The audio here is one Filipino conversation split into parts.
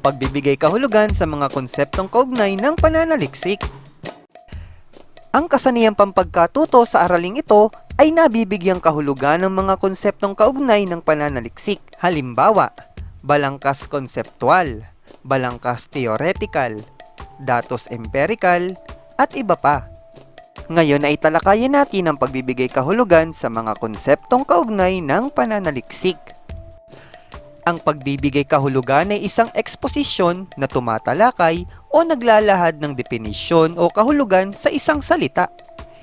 pagbibigay kahulugan sa mga konseptong kaugnay ng pananaliksik. Ang kasanayang pampagkatuto sa araling ito ay nabibigyang kahulugan ng mga konseptong kaugnay ng pananaliksik. Halimbawa, balangkas konseptual, balangkas theoretical, datos empirical, at iba pa. Ngayon ay talakayin natin ang pagbibigay kahulugan sa mga konseptong kaugnay ng pananaliksik. Ang pagbibigay kahulugan ay isang eksposisyon na tumatalakay o naglalahad ng definisyon o kahulugan sa isang salita.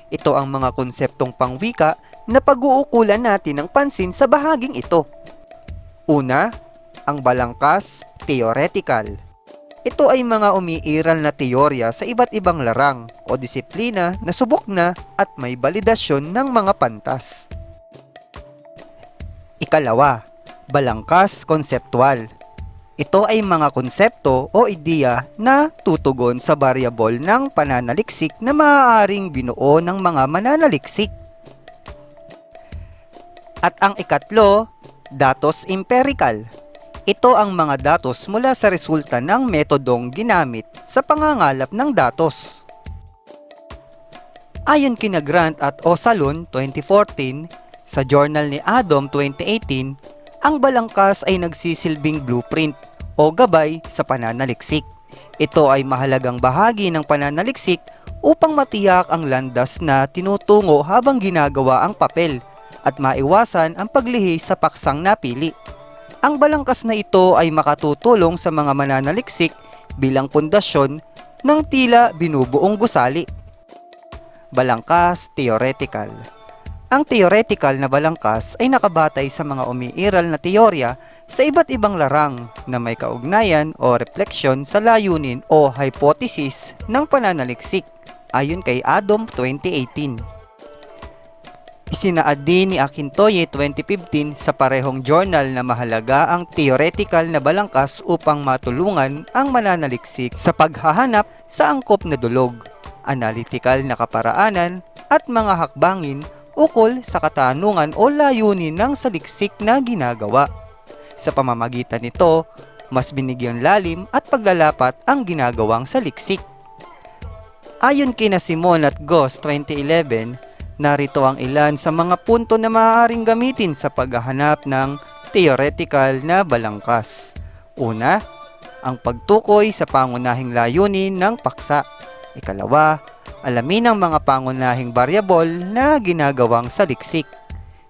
Ito ang mga konseptong pangwika na pag-uukulan natin ng pansin sa bahaging ito. Una, ang balangkas, theoretical. Ito ay mga umiiral na teorya sa iba't ibang larang o disiplina na subok na at may balidasyon ng mga pantas. Ikalawa, balangkas konseptual. Ito ay mga konsepto o ideya na tutugon sa variable ng pananaliksik na maaaring binuo ng mga mananaliksik. At ang ikatlo, datos empirical. Ito ang mga datos mula sa resulta ng metodong ginamit sa pangangalap ng datos. Ayon kina Grant at Osalun 2014, sa journal ni Adam 2018, ang balangkas ay nagsisilbing blueprint o gabay sa pananaliksik. Ito ay mahalagang bahagi ng pananaliksik upang matiyak ang landas na tinutungo habang ginagawa ang papel at maiwasan ang paglihi sa paksang napili. Ang balangkas na ito ay makatutulong sa mga mananaliksik bilang pundasyon ng tila binubuong gusali. Balangkas Theoretical Ang theoretical na balangkas ay nakabatay sa mga umiiral na teorya sa iba't ibang larang na may kaugnayan o refleksyon sa layunin o hypothesis ng pananaliksik ayon kay Adam 2018. Isinaad din ni Akintoye 2015 sa parehong journal na mahalaga ang theoretical na balangkas upang matulungan ang mananaliksik sa paghahanap sa angkop na dulog, analytical na kaparaanan at mga hakbangin ukol sa katanungan o layunin ng saliksik na ginagawa. Sa pamamagitan nito, mas binigyang lalim at paglalapat ang ginagawang saliksik. Ayon kina Simon at Goss 2011, narito ang ilan sa mga punto na maaaring gamitin sa paghahanap ng theoretical na balangkas. Una, ang pagtukoy sa pangunahing layunin ng paksa. Ikalawa, alamin ang mga pangunahing variable na ginagawang saliksik.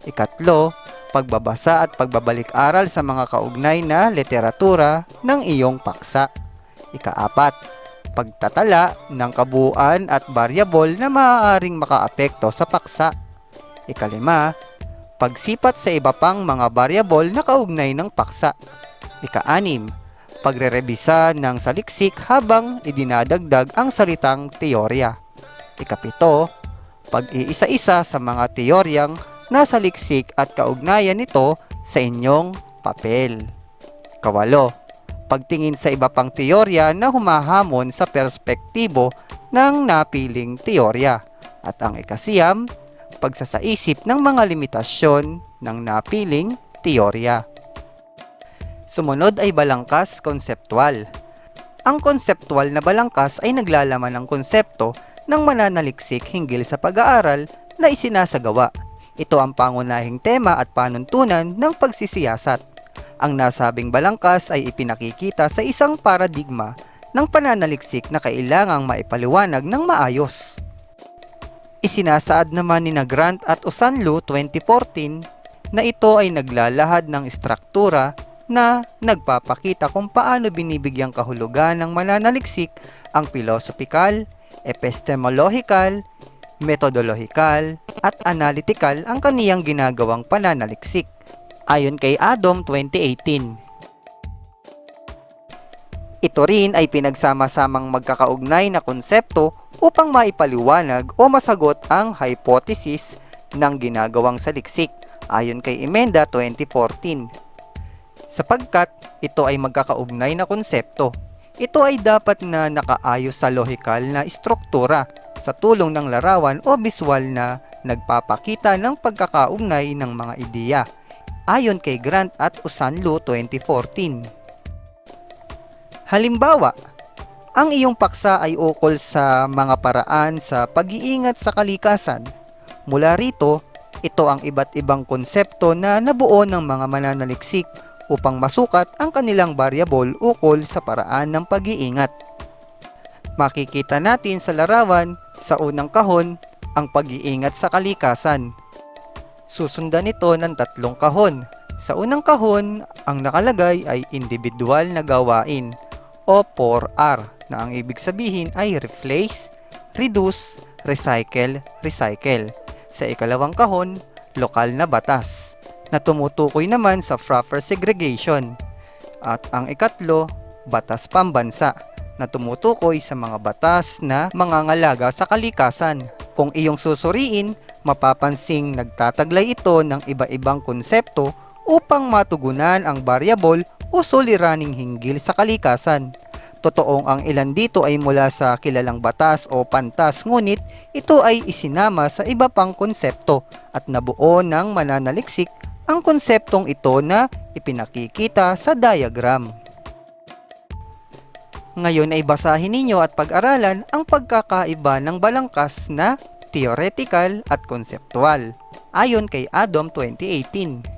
Ikatlo, pagbabasa at pagbabalik-aral sa mga kaugnay na literatura ng iyong paksa. Ikaapat, pagtatala ng kabuuan at variable na maaaring makaapekto sa paksa. Ikalima, pagsipat sa iba pang mga variable na kaugnay ng paksa. Ikaanim, pagrerebisa ng saliksik habang idinadagdag ang salitang teorya. Ikapito, pag-iisa-isa sa mga teoryang nasa liksik at kaugnayan nito sa inyong papel. Kawalo, pagtingin sa iba pang teorya na humahamon sa perspektibo ng napiling teorya. At ang ikasiyam, pagsasaisip ng mga limitasyon ng napiling teorya. Sumunod ay balangkas konseptual. Ang konseptual na balangkas ay naglalaman ng konsepto ng mananaliksik hinggil sa pag-aaral na isinasagawa. Ito ang pangunahing tema at panuntunan ng pagsisiyasat. Ang nasabing balangkas ay ipinakikita sa isang paradigma ng pananaliksik na kailangang maipaliwanag ng maayos. Isinasaad naman ni Grant at Osanlu 2014 na ito ay naglalahad ng istruktura na nagpapakita kung paano binibigyang kahulugan ng mananaliksik ang philosophical, epistemological, methodological, at analytical ang kaniyang ginagawang pananaliksik ayon kay Adam 2018. Ito rin ay pinagsama-samang magkakaugnay na konsepto upang maipaliwanag o masagot ang hypothesis ng ginagawang saliksik ayon kay Emenda 2014. Sapagkat ito ay magkakaugnay na konsepto, ito ay dapat na nakaayos sa lohikal na istruktura sa tulong ng larawan o visual na nagpapakita ng pagkakaugnay ng mga ideya ayon kay Grant at Usanlu 2014. Halimbawa, ang iyong paksa ay ukol sa mga paraan sa pag-iingat sa kalikasan. Mula rito, ito ang iba't ibang konsepto na nabuo ng mga mananaliksik upang masukat ang kanilang variable ukol sa paraan ng pag-iingat. Makikita natin sa larawan sa unang kahon ang pag-iingat sa kalikasan. Susundan ito ng tatlong kahon. Sa unang kahon, ang nakalagay ay individual na gawain o 4R na ang ibig sabihin ay replace, reduce, recycle, recycle. Sa ikalawang kahon, lokal na batas na tumutukoy naman sa proper segregation. At ang ikatlo, batas pambansa na tumutukoy sa mga batas na mangangalaga sa kalikasan. Kung iyong susuriin, mapapansing nagtataglay ito ng iba-ibang konsepto upang matugunan ang variable o suliraning hinggil sa kalikasan. Totoong ang ilan dito ay mula sa kilalang batas o pantas ngunit ito ay isinama sa iba pang konsepto at nabuo ng mananaliksik ang konseptong ito na ipinakikita sa diagram. Ngayon ay basahin ninyo at pag-aralan ang pagkakaiba ng balangkas na theoretical at conceptual ayon kay Adam 2018.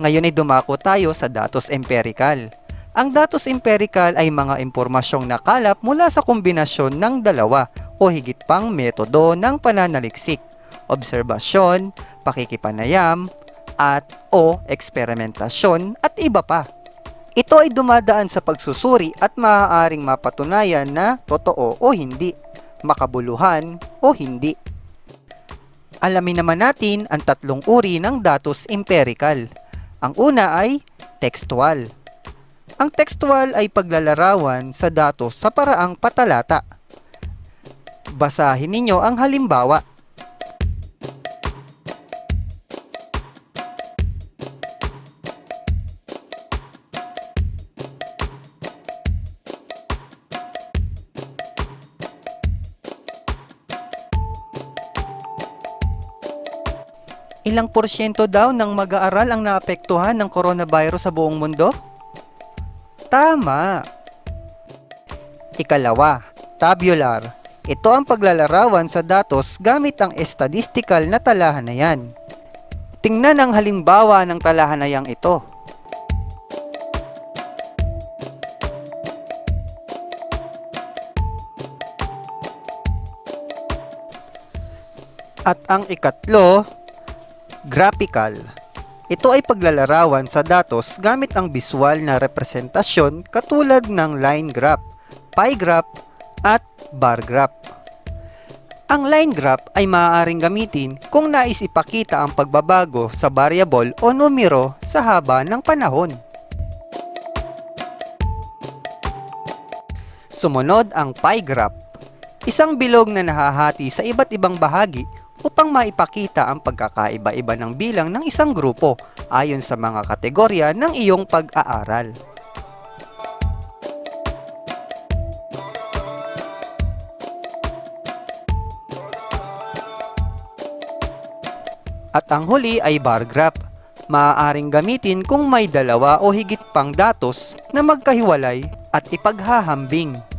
Ngayon ay dumako tayo sa datos empirical. Ang datos empirical ay mga impormasyong nakalap mula sa kombinasyon ng dalawa o higit pang metodo ng pananaliksik, obserbasyon, pakikipanayam, at o eksperimentasyon at iba pa. Ito ay dumadaan sa pagsusuri at maaaring mapatunayan na totoo o hindi, makabuluhan o hindi. Alamin naman natin ang tatlong uri ng datos empirical. Ang una ay textual. Ang textual ay paglalarawan sa datos sa paraang patalata. Basahin ninyo ang halimbawa. Ilang porsyento daw ng mag-aaral ang naapektuhan ng coronavirus sa buong mundo? Tama! Ikalawa, tabular. Ito ang paglalarawan sa datos gamit ang estadistikal na talahanayan. Tingnan ang halimbawa ng talahanayang ito. At ang ikatlo, graphical. Ito ay paglalarawan sa datos gamit ang visual na representasyon katulad ng line graph, pie graph, at bar graph. Ang line graph ay maaaring gamitin kung nais ipakita ang pagbabago sa variable o numero sa haba ng panahon. Sumunod ang pie graph, isang bilog na nahahati sa iba't ibang bahagi upang maipakita ang pagkakaiba-iba ng bilang ng isang grupo ayon sa mga kategorya ng iyong pag-aaral. At ang huli ay bar graph. Maaaring gamitin kung may dalawa o higit pang datos na magkahiwalay at ipaghahambing.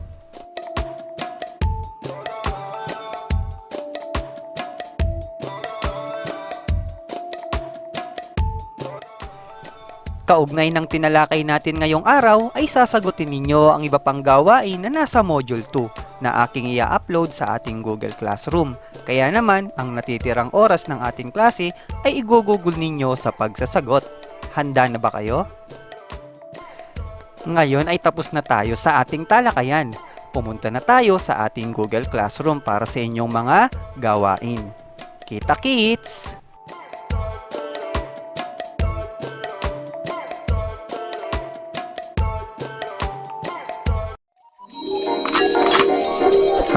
Kaugnay ng tinalakay natin ngayong araw ay sasagutin ninyo ang iba pang gawain na nasa Module 2 na aking i-upload sa ating Google Classroom. Kaya naman, ang natitirang oras ng ating klase ay igugugol ninyo sa pagsasagot. Handa na ba kayo? Ngayon ay tapos na tayo sa ating talakayan. Pumunta na tayo sa ating Google Classroom para sa inyong mga gawain. Kita kits!